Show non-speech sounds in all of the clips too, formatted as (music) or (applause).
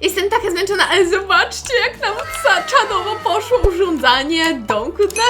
Jestem taka zmęczona, ale zobaczcie, jak nam czadowo poszło urządzanie domku dla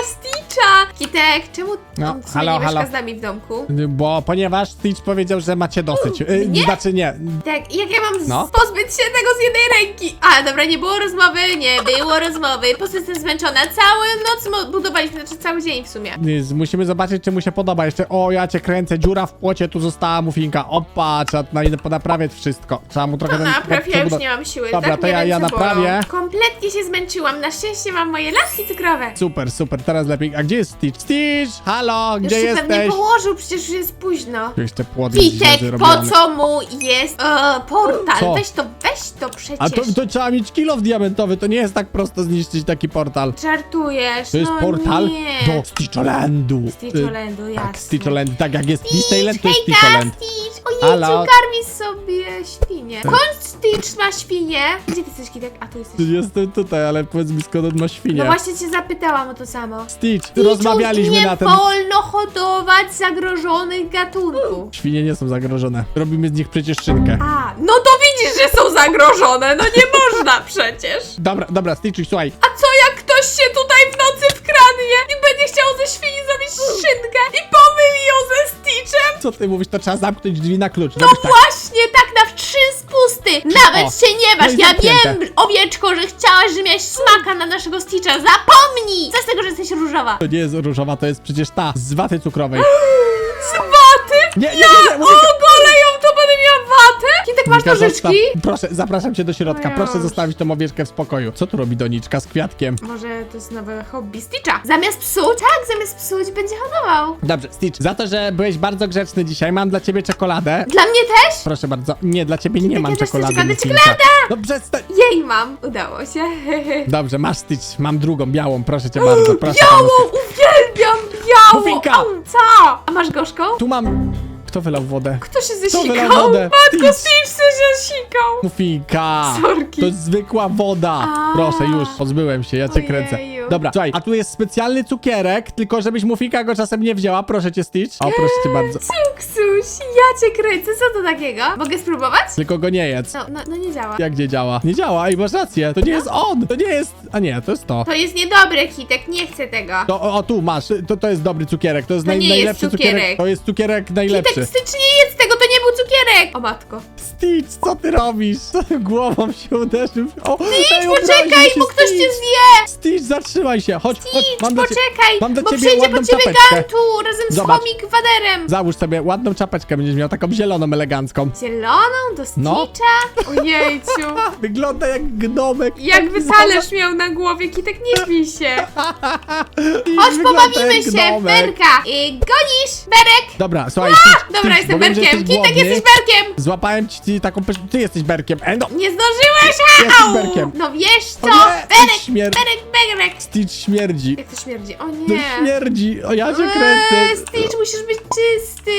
Kitek, czemu No, on w sumie halo, nie mieszka halo. z nami w domku? Bo ponieważ Stitch powiedział, że macie dosyć. Y, Nie? Znaczy nie. Tak, jak ja mam No. pozbyć się tego z jednej ręki? A, dobra, nie było rozmowy, nie było rozmowy. Po prostu jestem zmęczona. Całą noc mo- budowaliśmy, znaczy cały dzień w sumie. Y, Musimy zobaczyć, czy mu się podoba. Jeszcze, o, ja cię kręcę, dziura w płocie, tu została mufinka. Opa, trzeba na, naprawiać wszystko. Trzeba mu trochę To ten- napraw, ja już nie mam siły. Dobra, tak to mnie ja- ja ręce bolą. naprawię. Kompletnie się zmęczyłam. Na szczęście mam moje laski cukrowe. Super, super, teraz lepiej. A gdzie jest Stitch? Stitch, halo, Już gdzie się pewnie jesteś? położył, przecież już jest późno. Płot jest źle Kitek, po co mu jest e, portal? Co? Weź to, weź to przecież. A to, to trzeba mieć kilof diamentowy, to nie jest tak prosto zniszczyć taki portal. Żartujesz, To jest no portal nie. do Stitcholandu. Stitcholandu, Y, jasne. Tak, Stitcholand, tak jak jest Disneyland, to jest Hejka, Stitcholand. Stitch! Ojejciu, Halo. karmi sobie świnie. Skąd Stitch ma świnie? Gdzie ty jesteś, Kitek? A tu jesteś. Jestem tutaj, ale powiedz mi skąd on ma świnię. No właśnie cię zapytałam o to samo. Stitch, rozmawialiśmy nie na ten... wolno hodować zagrożonych gatunków. Świnie nie są zagrożone. Robimy z nich przecież szynkę. A, no to widzisz, że są zagrożone. No nie (laughs) można przecież. Dobra, dobra, Stitch, słuchaj. A co jak ktoś się tutaj w nocy wkradnie i będzie chciał ze świni zrobić szynkę i pomyli ją ze Stitchem? Co ty mówisz, to trzeba zamknąć drzwi na klucz. No tak. właśnie, na trzy spusty. Nawet O, się nie no waż. i ja zamknięte. wiem, owieczko, że chciałaś, że miałeś smaka na naszego Stitcha. Zapomnij! Co z tego, że jesteś różowa? To nie jest różowa, to jest przecież ta, z waty cukrowej. (gasps) Z waty? Nie, nie, nie, nie, mówię- Masz nożyczki? Proszę, zapraszam cię do środka. No Proszę już. zostawić tą owieczkę w spokoju. Co tu robi doniczka z kwiatkiem? Może to jest nowe hobby Stitcha. Zamiast psuć? Tak, zamiast psuć będzie hodował. Dobrze, Stitch, za to, że byłeś bardzo grzeczny dzisiaj, mam dla ciebie czekoladę. Dla mnie też? Proszę bardzo. Nie, dla ciebie nie mam ja też chcę czekolady. Mufinka. Czekolada! No przestań. Jej mam. Udało się. (laughs) Dobrze, masz Stitch, mam drugą, białą, proszę cię bardzo. Proszę Białą! bardzo. Uwielbiam białą! Mufinka! Au, Co? A masz gorzką? Tu mam... Kto wylał wodę? Kto się Kto wylał zesikał? wodę? Matko, Stitch. Stitch się zesikał! Mufinka! Sorki. To jest zwykła woda! A. Proszę, już, pozbyłem się, ja cię kręcę. Dobra, słuchaj, a tu jest specjalny cukierek, tylko żebyś Mufinka go czasem nie wzięła, proszę cię, Stitch. O, proszę cię bardzo. Cuksuś, ja cię kręcę, co to takiego? Mogę spróbować? Tylko go nie jedz. No, no, no nie działa. Jak nie działa? Nie działa, i masz rację, to nie jest on! To nie jest... A nie, to jest to. To jest niedobre, Kitek, nie chcę tego. To, o, o, tu masz, to, to jest dobry cukierek, to jest To naj, nie jest najlepszy cukierek. To jest cukierek najlepszy. Kitek, Stitch nie jedz tego, to nie był cukierek! O matko. Stitch, co ty robisz? Co ty głową się uderzył? O, Stitch, poczekaj, się bo ktoś cię zje! Stitch, zatrzymaj się, chodź, chodź, mam ciebie... poczekaj, mam dla bo ciebie przyjdzie ładną po ciebie czapeczkę. Gantu razem z Zobacz. chomik waderem. Załóż sobie ładną czapeczkę, będziesz miał taką zieloną, elegancką. Zieloną do No. Stitcha? Ojejciu. (laughs) Wygląda jak gnomek. Jakby talerz miał na głowie, Kitek, nie śmij się. (laughs) Chodź, pobawimy się. Berka. I gonisz, Berek. Dobra, słuchaj, Stitch, Dobra, Stitch, jestem bo wiem, że Berkiem. Kitek, głodny. jesteś Berkiem. Złapałem ci ci taką... pysz- Ty jesteś Berkiem. E, no. Nie zdążyłeś, Jesteś au! Berkiem. No wiesz co? O nie, Berek, śmier- Berek, Berek. Stitch śmierdzi. Jak to śmierdzi? O To nie. śmierdzi. O, ja cię Eee, kręcę. Stitch, musisz być czysty.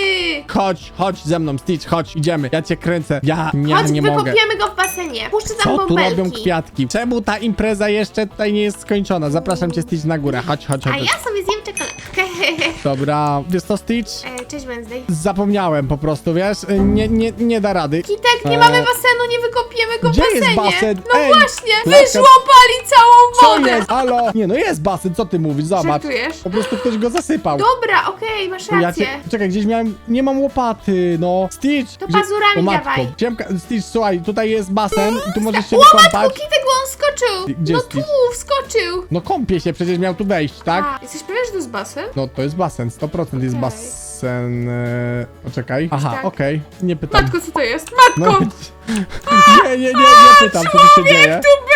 Chodź, chodź ze mną, Stitch, chodź, idziemy. Ja cię kręcę. Ja nie, Chodź, nie mogę. wykopiemy go w basenie. Puszczę tam Co tu bąbelki. robią kwiatki? Czemu ta impreza jeszcze tutaj nie jest skończona? Zapraszam cię, Stitch, na górę. Chodź, chodź, A chodź. ja sobie zjem czekoladkę. (laughs) Dobra, wiesz co, Stitch? E, Cześć Wednesday. Zapomniałem po prostu, wiesz? Nie, nie, nie da rady. Kitek, nie Eee, mamy basenu, nie wykopiemy go w gdzie jest basenie. basen? No Ej, właśnie, Laska- wyżłopali całą Co wodę. jest? Halo? Nie, no jest basen, co ty mówisz? Zobacz. Żartujesz? Po prostu ktoś go zasypał. Dobra, okej, masz Ja rację. cię, czekaj, gdzieś miałem, nie mam łopaty, no. Stitch! To gdzie- pazurami dawaj. Siemka, Stitch, słuchaj, tutaj jest basen i tu możesz się O matko, wykąpać. Kitek, bo on skoczył. Gdzie no jest tu, Stitch? wskoczył. No kąpie się, przecież miał tu wejść, tak? A, jesteś pewien, że to jest basen? No to jest basen, 100% jest Okej. basen. E... Poczekaj. Aha, Tak. okej, nie pytam. Matko, co to jest? No, Matko! (laughs) nie, nie, nie, nie pytam, co tu się dzieje. Tu był!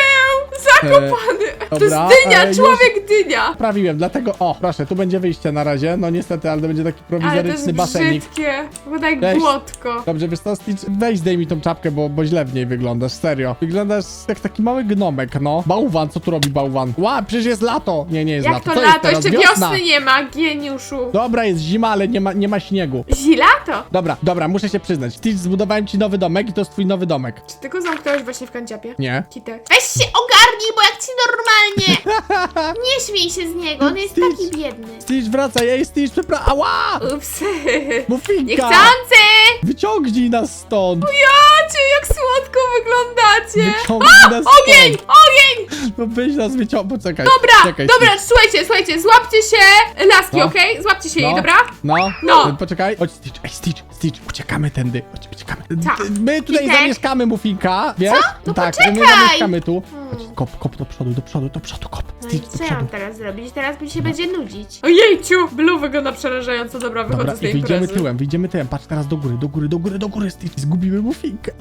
Zakopany! to jest dobra, dynia, e, człowiek dynia! Prawiłem, dlatego, o, proszę, tu będzie wyjście na razie, no niestety, ale to będzie taki Ale to prowizoryczny jest basenik. brzydkie. Wygląda jak Cześć. błotko. Dobrze, wiesz co, Stitch, weź zdejmij mi tą czapkę, bo, bo źle w niej wyglądasz, serio. Wyglądasz jak taki mały gnomek, no. Bałwan, co tu robi bałwan? Ła, przecież jest lato! Nie, nie jest Jak lato. to Co lato? Jeszcze wiosny nie ma, geniuszu. Dobra, jest zima, ale nie ma, nie ma śniegu. Zilato? Dobra, dobra, muszę się przyznać. Stitch, zbudowałem ci nowy domek i to jest twój nowy domek. Czy ty go zamknąłeś właśnie w kanciapie? Nie. Kitek. Weź się ogarnij, bo jak ci normalnie! (laughs) Nie śmiej się z niego, on jest Stitch. taki biedny. Stitch, wracaj, ej, Stitch, przepraszam. Ała! Ups. (laughs) Mufinka! Niechcący! Wyciągnij nas stąd! Jacie, jak słodko wyglądacie! Wyciągnij nas Ogień! stąd! Ogień! No weź nas wyciągnij, poczekaj. Dobra, czekaj, dobra, Stitch. słuchajcie, słuchajcie, złapcie się laski, No. okej? Złapcie się jej, No. dobra? No, No. Poczekaj. Chodź, Stitch, ej, Stitch, Stitch, uciekamy tędy. Chodź, uciekamy. Tak. My tutaj Kitek. zamieszkamy, Mufinka, wiesz? No tak, my poczekaj. zamieszkamy tu. Hmm. Chodź, kop, kop do przodu, do przodu, do przodu, kop. No i Stitch, do co ja przodu. mam teraz zrobić? Teraz mi się będzie nudzić. Ojejciu, Blue wygląda przerażająco. Dobra, wychodzę Dobra, z i tej wyjdziemy imprezy. tyłem, wyjdziemy tyłem. Patrz teraz do góry, do góry, do góry, do góry, Stitch. Zgubimy Mufinkę.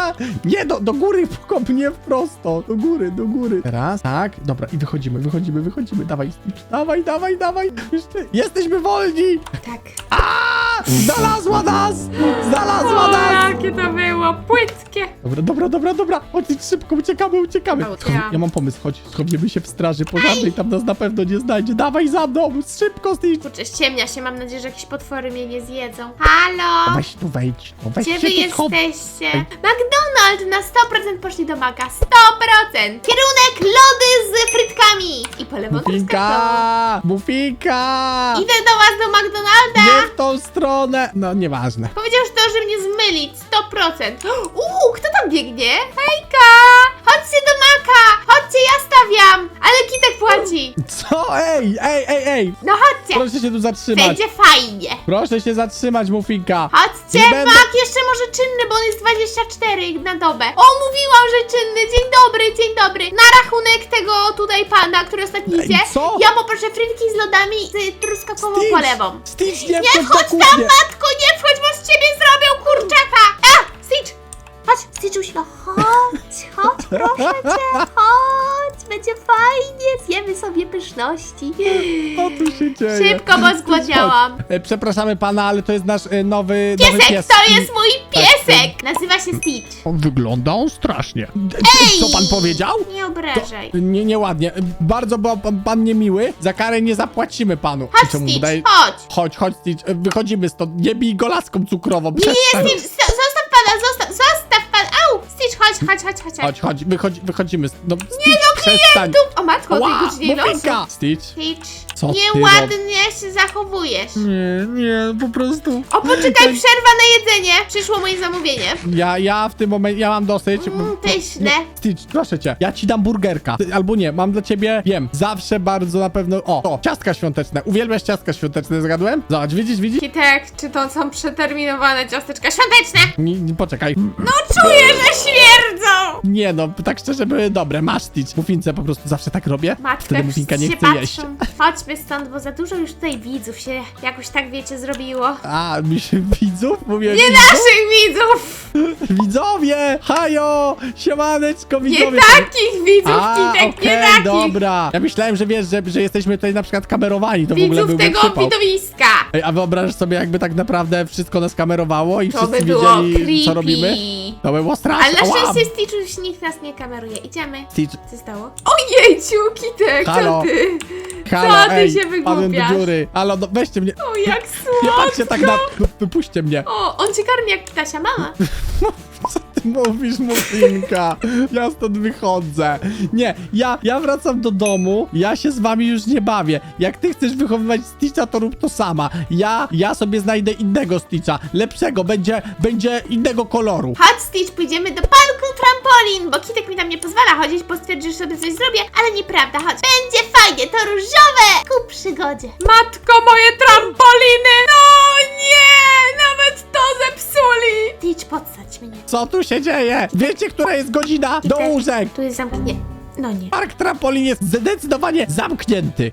(laughs) nie, do, do góry, kop, nie prosto. Do góry, do góry. Teraz, tak, dobra, i wychodzimy, wychodzimy, wychodzimy. Dawaj, Stitch, dawaj, dawaj, dawaj. Jeszcze, jesteśmy wolni. Tak. Znalazła nas! Znalazła O, nas! jakie to było płytkie. Dobra, dobra, dobra, dobra. Chodź, szybko, uciekamy, uciekamy. Dobra. Ja mam pomysł, chodź, schowimy się w straży pożarnej, tam nas na pewno nie znajdzie. Dawaj za mną, szybko, Stitch. Kurczę, ściemnia się, mam nadzieję, że jakieś potwory mnie nie zjedzą. Halo! Weź tu wejdź, no weź Gdzie się wy tu schowaj. jesteście? Ej. McDonald's na 100% poszli do Maka. 100%! Kierunek lody z frytkami! I polewą truskawką. Mufinka! Mufinka! Idę do was do McDonalda! Nie w tą stronę! No, nieważne. Powiedział, że to, że mnie zmylić. 100%. (gasps) Uuu, kto tam biegnie? Hejka! Chodźcie do Maka! Chodźcie, ja Co? Ej, ej, ej, ej! No chodźcie! Proszę się tu zatrzymać. Będzie fajnie. Proszę się zatrzymać, Mufinka. Chodźcie, Nie będę- Mak jeszcze może czynny, bo on jest 24 na dobę. O, mówiłam, że czynny. Dzień dobry, dzień dobry. Na rachunek tego tutaj pana, który ostatnio Ej, idzie, co? ja poproszę frytki z lodami z truskawkową Stitch, polewą. Stitch, nie, Nie wchodź wchodź tam, matko, nie wchodź, bo z ciebie zrobią kurczaka! A! Stitch! Chodź, Stitchuś, no chodź, chodź, proszę cię, chodź, będzie fajnie, zjemy sobie pyszności. Co tu się dzieje? Szybko, bo zgłodniałam. E, Przepraszamy pana, ale to jest nasz e, nowy, nowy Piesek, pies. to jest mój piesek! Nazywa się Stitch. On wygląda on strasznie. Ej! Co pan powiedział? Nie obrażaj. Nie, nieładnie. Bardzo był pan, pan niemiły. Za karę nie zapłacimy panu. Chodź, Stitch, chodź. Chodź, chodź, Stitch. e, Wychodzimy stąd. Nie bij go laską cukrową. Nie, Przestań. nie, Stitch, chodź, chodź, chodź, chodź. Chodź, chodź, wychodzi, wychodzimy. No, nie, no, przestań. Tu, o matko, o tej Ła, godzinie losu. Stitch. Stitch, Co ty nieładnie się zachowujesz. Nie, nie, po prostu. O, poczekaj, przerwa na jedzenie. Przyszło moje zamówienie. Ja, ja w tym momencie, ja mam dosyć. Mm, pyszne. No, Stitch, proszę cię, ja ci dam burgerka. Ty- Albo nie, mam dla ciebie, wiem, zawsze bardzo na pewno, o, o, ciastka świąteczne. Uwielbiasz ciastka świąteczne, zgadłem? Zobacz, widzisz, widzisz? Kitek, czy to są przeterminowane ciasteczka świąteczne? Nie, nie, poczekaj. No czuję, że! Nie no, tak szczerze były dobre. Masz Stitch. Muffince po prostu zawsze tak robię. Matka, Wtedy Muffinka nie wszyscy chce się jeść. Chodźmy stąd, bo za dużo już tutaj widzów się jakoś tak, wiecie, zrobiło. A, mi się widzów? Mówię Nie naszych widzów! Widzowie! Hajo! Siemaneczko, Nie widzowie! takich widzów, A, Kitek, nie okej, takich! dobra. Ja myślałem, że wiesz, że, że jesteśmy tutaj na przykład kamerowani, to w ogóle Widzów byłby tego przypał. widowiska! Ej, a wyobrażasz sobie, jakby tak naprawdę wszystko nas kamerowało i To wszyscy by było wiedzieli, creepy. co robimy? To by było straszne. Ale na Ała! szczęście Stitch już nikt nas nie kameruje. Idziemy. Stitch, Co stało? Ojejciu, Kitek, Halo. co ty? halo, ty ej, się padłem do wygłupiasz? dziury. Halo, no, weźcie mnie. O, jak Nie patrzcie tak na... Wypuśćcie mnie. O, on cię karmi jak ptasia mama. (laughs) Ty (laughs) mówisz, Muffinka? Ja stąd wychodzę. Nie, ja, ja wracam do domu, ja się z wami już nie bawię. Jak ty chcesz wychowywać Stitcha, to rób to sama. Ja, ja sobie znajdę innego Stitcha, lepszego, będzie, będzie innego koloru. Chodź, Stitch, pójdziemy do parku trampolin, bo Kitek mi tam nie pozwala chodzić, bo stwierdzi, że sobie coś zrobię, ale nieprawda, chodź. Będzie fajnie, to różowe! Ku przygodzie. Matko, moje trampoliny! No podsadź mnie. Co tu się dzieje? Wiecie, która jest godzina? Do łóżek. Tu jest zamknięte. No nie. Park trampolin jest zdecydowanie zamknięty.